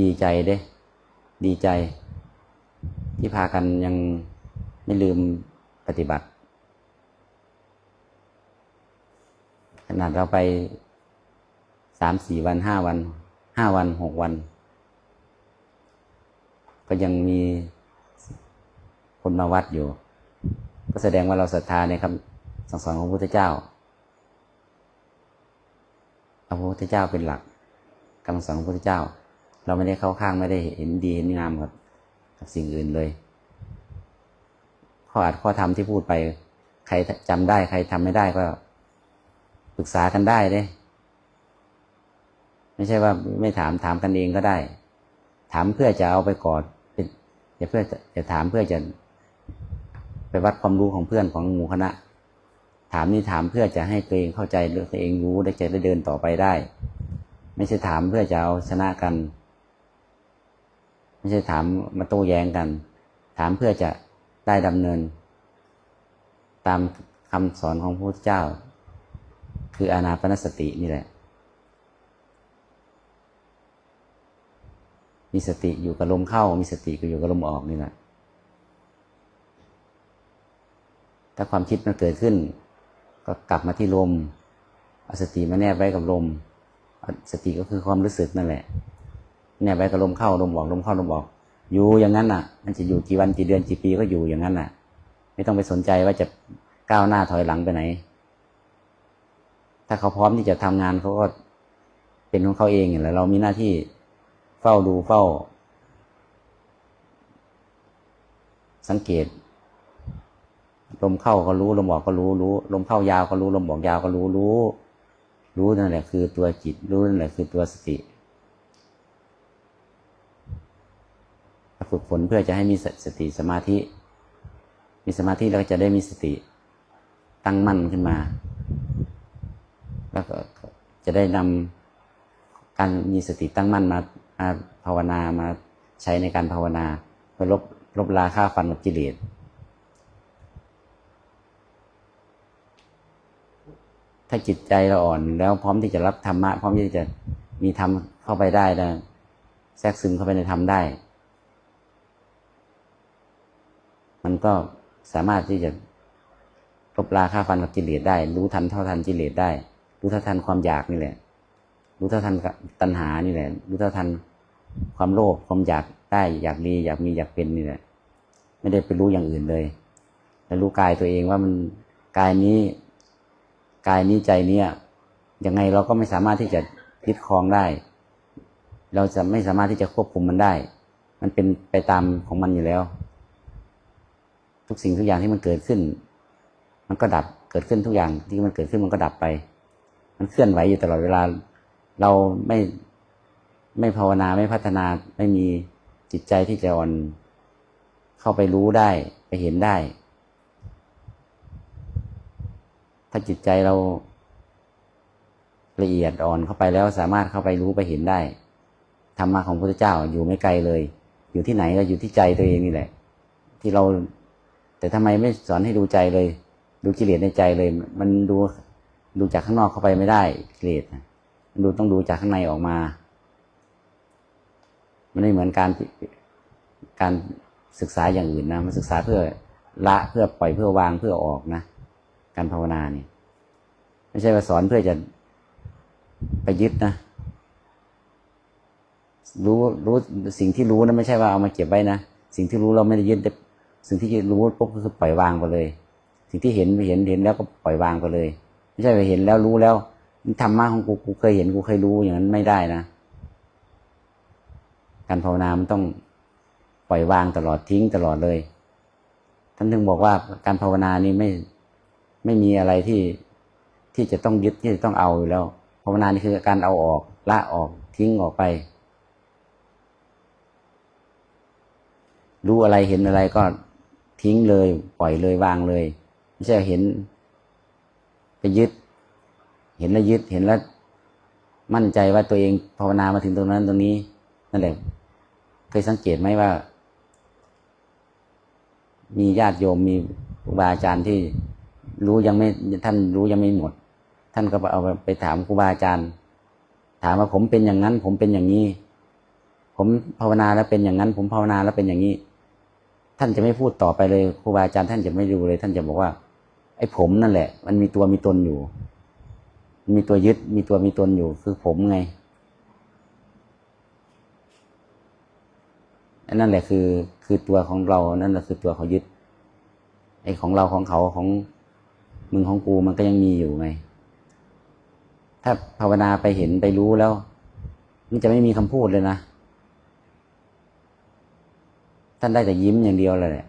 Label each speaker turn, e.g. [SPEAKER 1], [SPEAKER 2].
[SPEAKER 1] ดีใจเด้ ดีใจ ที่พากันยังไม่ลืมปฏิบัติ ขนาดเราไปสามสี่วันห้าวันห้าวันหกวัน ก็ยังมีคนมาวัดอยู่ ก็แสดงว่าเราศรัทธาในคำสั่งสอนของพระพุทธเจ้าเอาพระพุทธเจ้าเป็นหลักคำสั่งของพระพุทธเจ้า เราไม่ได้เข้าข้างไม่ได้เห็นดีเห็นงามกับกับสิ่งอื่นเลย ข้ออัดข้อธรรมที่พูดไป ใครจำได้ใครทำไม่ได้ก็ปรึกษากันได้เด้ไม่ใช่ว่าไม่ถามถามกันเองก็ได้ ถามเพื่อจะเอาไปกอดเป็นอย่าเพื่อจะถามเพื่อจะ ไปวัดความรู้ของเพื่อนของหมู่คณะ ถามนี่ถามเพื่อจะให้ตัวเองเข้าใจเรื่อตัวเองรู้ได้จะได้เดินต่อไปได้ ไม่ใช่ถามเพื่อจะเอาชนะกัน ไม่ใช่ถามมาโต้แย้งกัน ถามเพื่อจะได้ดำเนิน ตามคำสอนของพระพุทธเจ้า คืออานาปนสตินี่แหละ มีสติอยู่กับลมเข้า มีสติก็อยู่กับลมออกนี่แหละถ้าความคิดมันเกิดขึ้น ก็กลับมาที่ลมเอาสติมาแนบไว้กับลมสติก็คือความรู้สึกนั่นแหละ แนบไว้กับลมเข้าลมออกลมเข้าลมออก อยู่อย่างนั้นน่ะ มันจะอยู่กี่วันกี่เดือนกี่ปีก็อยู่อย่างนั้นน่ะ ไม่ต้องไปสนใจว่าจะก้าวหน้าถอยหลังไปไหน ถ้าเขาพร้อมที่จะทำงานเขาก็เป็นของเขาเองอย่างแล้วเรามีหน้าที่เฝ้าดูเฝ้า สังเกต ลมเข้าก็รู้ลมออกก็รู้รู้ ลมเข้ายาวก็รู้ ลมออกยาวก็รู้รู้ รู้นั่นแหละคือตัวจิตรู้นั่นแหละคือตัวสติ ฝึกฝนเพื่อจะให้มีสติสมาธิ มีสมาธิแล้วก็จะได้มีสติตั้งมั่นขึ้นมา แล้วก็จะได้นำการมีสติตั้งมั่นมามาภาวนามาใช้ในการภาวนาเพื่อลบลบลาค่าฟันกับกิเลสถ้าจิตใจเราอ่อนแล้วพร้อมที่จะรับธรรมะ พร้อมที่จะมีธรรมเข้าไปได้นะแทรกซึมเข้าไปในธรรมได้ มันก็สามารถที่จะลบลาค่าฟันกับกิเลสได้ รู้ทันเท่าทันกิเลสได้ รู้เท่าทันความอยากนี่แหละ รู้เท่าทันตัณหานี่แหละ รู้เท่าทันความโลภความอยากได้อยากดีอยากมีอยากเป็นนี่แหละไม่ได้ไปรู้อย่างอื่นเลย แล้วรู้กายตัวเองว่ามันกายนี้กายนี้ใจเนี้ยยังไงเราก็ไม่สามารถที่จะยึดครองได้ เราจะไม่สามารถที่จะควบคุมมันได้ มันเป็นไปตามของมันอยู่แล้ว ทุกสิ่งทุกอย่างที่มันเกิดขึ้น มันก็ดับเกิดขึ้นทุกอย่างที่มันเกิดขึ้นมันก็ดับไป มันเคลื่อนไหวอยู่ตลอดเวลา เราไม่ไม่ภาวนาไม่พัฒนาไม่มีจิตใจที่จะอ่อนเข้าไปรู้ได้ไปเห็นได้ ถ้าจิตใจเราละเอียดอ่อนเข้าไปแล้วสามารถเข้าไปรู้ไปเห็นได้ธรรมะของพระพุทธเจ้าอยู่ไม่ไกลเลย อยู่ที่ไหนก็อยู่ที่ใจตัวเองนี่แหละ ที่เรา แต่ทำไมไม่สอนให้ดูใจเลย ดูกิเลสในใจเลย มันดูดูจากข้างนอกเข้าไปไม่ได้กิเลสมันดูต้องดูจากข้างในออกมา มันไม่เหมือนการการศึกษาอย่างอื่นนะมันศึกษาเพื่อละเพื่อปล่อยเพื่อวางเพื่อออกนะการภาวนาเนี่ยไม่ใช่ว่าสอนเพื่อจะไปยึดนะ รู้รู้สิ่งที่รู้นะไม่ใช่ว่าเอามาเก็บไว้นะสิ่งที่รู้เราไม่ได้ยึด สิ่งที่รู้ปุ๊บก็คือปล่อยวางไปเลย สิ่งที่เห็นเห็นเห็นแล้วก็ปล่อยวางไปเลย ไม่ใช่ไปเห็นแล้วรู้แล้วธรรมะของกูกูเคยเห็นกูเคยรู้อย่างนั้นไม่ได้นะการภาวนามันต้องปล่อยวางตลอดทิ้งตลอดเลย ท่านถึงบอกว่าการภาวนานี้ไม่ไม่มีอะไรที่ที่จะต้องยึดที่จะต้องเอาอยู่แล้ว ภาวนานี่คือการเอาออกละออกทิ้งออกไป รู้อะไรเห็นอะไรก็ ทิ้งเลย ปล่อยเลยวางเลย ไม่ใช่เห็น ไปยึด เห็นแล้วยึดเห็นแล้ว มั่นใจว่าตัวเองภาวนามาถึงตรงนั้นตรงนี้ นั่นแหละเคยสังเกตไหมว่า มีญาติโยมมีครูบาอาจารย์ที่รู้ยังไม่ท่านรู้ยังไม่หมด ท่านก็เอาไปถามครูบาอาจารย์ ถามว่าผมเป็นอย่างนั้น ผมเป็นอย่างนี้ ผมภาวนาแล้วเป็นอย่างนั้น ผมภาวนาแล้วเป็นอย่างนี้ ท่านจะไม่พูดต่อไปเลยครูบาอาจารย์ท่านจะไม่ดูเลย ท่านจะบอกว่า ไอ้ผมนั่นแหละ มันมีตัวมีตนอยู่มันมีตัวยึดมีตัวมีตนอยู่ คือผมไงอันนั่นแหละคือคือตัวของเรา นั่นแหละคือตัวเขายึด ไอ้ของเราของเขาของมึงของกูมันก็ยังมีอยู่ไง ถ้าภาวนาไปเห็นไปรู้แล้ว มันจะไม่มีคำพูดเลยนะ ท่านได้แต่ยิ้มอย่างเดียวเลยแหละ